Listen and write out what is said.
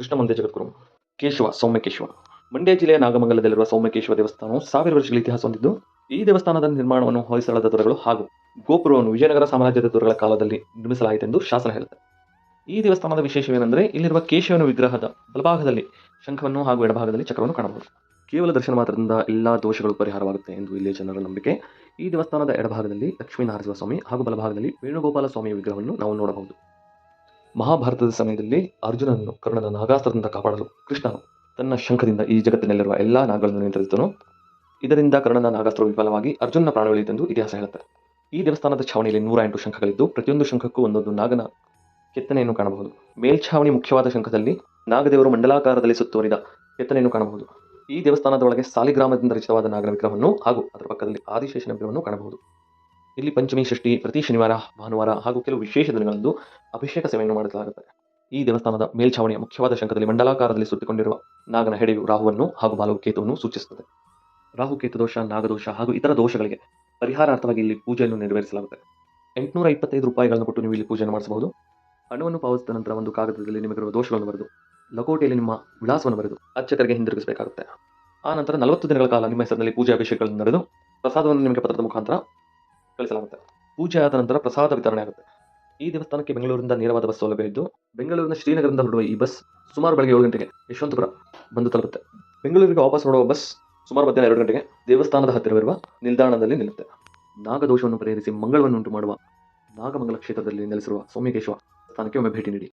ಕೃಷ್ಣ ಮಂದಿರ ಜಗದ್ಗುರು ಕೇಶವ, ಸೌಮ್ಯಕೇಶವ. ಮಂಡ್ಯ ಜಿಲ್ಲೆಯ ನಾಗಮಂಗಲದಲ್ಲಿರುವ ಸೌಮ್ಯಕೇಶವ ದೇವಸ್ಥಾನವು ಸಾವಿರ ವರ್ಷಗಳ ಇತಿಹಾಸ ಹೊಂದಿದ್ದು, ಈ ದೇವಸ್ಥಾನದ ನಿರ್ಮಾಣವನ್ನು ಹೊಯ್ಸಳದ ದೊರೆಗಳು ಹಾಗೂ ಗೋಪುರವನ್ನು ವಿಜಯನಗರ ಸಾಮ್ರಾಜ್ಯದ ದೊರೆಗಳ ಕಾಲದಲ್ಲಿ ನಿರ್ಮಿಸಲಾಯಿತೆಂದು ಶಾಸನ ಹೇಳುತ್ತೆ. ಈ ದೇವಸ್ಥಾನದ ವಿಶೇಷವೇನೆಂದರೆ, ಇಲ್ಲಿರುವ ಕೇಶವನ ವಿಗ್ರಹದ ಬಲಭಾಗದಲ್ಲಿ ಶಂಖವನ್ನು ಹಾಗೂ ಎಡಭಾಗದಲ್ಲಿ ಚಕ್ರವನ್ನು ಕಾಣಬಹುದು. ಕೇವಲ ದರ್ಶನ ಮಾತ್ರದಿಂದ ಎಲ್ಲ ದೋಷಗಳು ಪರಿಹಾರವಾಗುತ್ತೆ ಎಂದು ಇಲ್ಲಿಯ ಜನರ ನಂಬಿಕೆ. ಈ ದೇವಸ್ಥಾನದ ಎಡಭಾಗದಲ್ಲಿ ಲಕ್ಷ್ಮೀನಾರಾಯಣ ಸ್ವಾಮಿ ಹಾಗೂ ಬಲಭಾಗದಲ್ಲಿ ವೇಣುಗೋಪಾಲ ಸ್ವಾಮಿಯ ವಿಗ್ರಹವನ್ನು ನಾವು ನೋಡಬಹುದು. ಮಹಾಭಾರತದ ಸಮಯದಲ್ಲಿ ಅರ್ಜುನನನ್ನು, ಕರ್ಣನ ನಾಗಾಸ್ತ್ರದಿಂದ ಕಾಪಾಡಲು ಕೃಷ್ಣನು ತನ್ನ ಶಂಖದಿಂದ ಈ ಜಗತ್ತಿನಲ್ಲಿರುವ ಎಲ್ಲಾ ನಾಗಗಳನ್ನು ನಿಯಂತ್ರಿಸಿದನು. ಇದರಿಂದ ಕರ್ಣನ ನಾಗಾಸ್ತ್ರ ವಿಫಲವಾಗಿ ಅರ್ಜುನನ ಪ್ರಾಣ ಉಳಿಯಿತೆಂದು ಇತಿಹಾಸ ಹೇಳುತ್ತೆ ಈ ದೇವಸ್ಥಾನದ ಛಾವಣಿಯಲ್ಲಿ ನೂರ ಎಂಟು ಶಂಖಗಳಿದ್ದು, ಪ್ರತಿಯೊಂದು ಶಂಖಕ್ಕೂ ಒಂದೊಂದು ನಾಗನ ಕೆತ್ತನೆಯನ್ನು ಕಾಣಬಹುದು. ಮೇಲ್ಛಾವಣಿ ಮುಖ್ಯವಾದ ಶಂಖದಲ್ಲಿ ನಾಗದೇವರು ಮಂಡಲಾಕಾರದಲ್ಲಿ ಸುತ್ತುವರಿದ ಕೆತ್ತನೆಯನ್ನು ಕಾಣಬಹುದು. ಈ ದೇವಸ್ಥಾನದ ಒಳಗೆ ಸಾಲಿಗ್ರಾಮದಿಂದ ರಚಿತವಾದ ನಾಗನ ವಿಗ್ರಹವನ್ನು ಹಾಗೂ ಅದರ ಪಕ್ಕದಲ್ಲಿ ಆದಿಶೇಷನ ವಿಗ್ರಹವನ್ನು ಕಾಣಬಹುದು. ಇಲ್ಲಿ ಪಂಚಮಿ, ಷಷ್ಠಿ, ಪ್ರತಿ ಶನಿವಾರ, ಭಾನುವಾರ ಹಾಗೂ ಕೆಲವು ವಿಶೇಷ ದಿನಗಳಂದು ಅಭಿಷೇಕ ಸೇವೆಯನ್ನು ಮಾಡಲಾಗುತ್ತದೆ. ಈ ದೇವಸ್ಥಾನದ ಮೇಲ್ಛಾವಣಿಯ ಮುಖ್ಯವಾದ ಶಂಕದಲ್ಲಿ ಮಂಡಲಾಕಾರದಲ್ಲಿ ಸುತ್ತಿಕೊಂಡಿರುವ ನಾಗನ ಹೆಡೆಯು ರಾಹುವನ್ನು ಹಾಗೂ ಬಾಲುಕೇತುವನ್ನು ಸೂಚಿಸುತ್ತದೆ. ರಾಹುಕೇತು ದೋಷ, ನಾಗದೋಷ ಹಾಗೂ ಇತರ ದೋಷಗಳಿಗೆ ಪರಿಹಾರಾರ್ಥವಾಗಿ ಇಲ್ಲಿ ಪೂಜೆಯನ್ನು ನೆರವೇರಿಸಲಾಗುತ್ತದೆ. ಎಂಟುನೂರ ಇಪ್ಪತ್ತೈದು ರೂಪಾಯಿಗಳನ್ನು ಕೊಟ್ಟು ನೀವು ಇಲ್ಲಿ ಪೂಜೆಯನ್ನು ಮಾಡಿಸಬಹುದು. ಹಣವನ್ನು ಪಾವತಿಸಿದ ನಂತರ ಒಂದು ಕಾಗದದಲ್ಲಿ ನಿಮಗಿರುವ ದೋಷಗಳನ್ನು ಬರೆದು ಲಕೋಟೆಯಲ್ಲಿ ನಿಮ್ಮ ವಿಳಾಸವನ್ನು ಬರೆದು, ಅರ್ಚಕರಿಗೆ ಹಿಂದಿರುಗಿಸಬೇಕಾಗುತ್ತೆ ಆ ನಂತರ ನಲವತ್ತು ದಿನಗಳ ಕಾಲ ನಿಮ್ಮ ಹೆಸರಿನಲ್ಲಿ ಪೂಜೆ ಅಭಿಷೇಕಗಳನ್ನು ನಡೆದು, ಪ್ರಸಾದವನ್ನು ನಿಮಗೆ ಪತ್ರದ ಮುಖಾಂತರ ಕಳಿಸಲಾಗುತ್ತೆ. ಪೂಜೆ ಆದ ನಂತರ ಪ್ರಸಾದ ವಿತರಣೆ ಆಗುತ್ತೆ. ಈ ದೇವಸ್ಥಾನಕ್ಕೆ ಬೆಂಗಳೂರಿನಿಂದ ನೇರವಾದ ಬಸ್ ಸೌಲಭ್ಯ ಇದ್ದು, ಬೆಂಗಳೂರಿನ ಶ್ರೀನಗರದಿಂದ ಹೊರಡುವ ಈ ಬಸ್ ಸುಮಾರು ಬೆಳಗ್ಗೆ ಏಳು ಗಂಟೆಗೆ ಯಶವಂತಪುರ ಬಂದು ತಲುಪುತ್ತೆ. ಬೆಂಗಳೂರಿಗೆ ವಾಪಸ್ ಹೊರಡುವ ಬಸ್ ಸುಮಾರು ಮಧ್ಯಾಹ್ನ ಎರಡು ಗಂಟೆಗೆ ದೇವಸ್ಥಾನದ ಹತ್ತಿರವಿರುವ ನಿಲ್ದಾಣದಲ್ಲಿ ನಿಲ್ಲುತ್ತೆ. ನಾಗದೋಷವನ್ನು ಪರಿಹರಿಸಿ ಮಂಗಳವನ್ನು ಉಂಟು ಮಾಡುವ ನಾಗಮಂಗಲ ಕ್ಷೇತ್ರದಲ್ಲಿ ನೆಲೆಸಿರುವ ಸೌಮ್ಯಕೇಶ್ವರ ಸ್ಥಾನಕ್ಕೆ ಒಮ್ಮೆ ಭೇಟಿ ನೀಡಿ.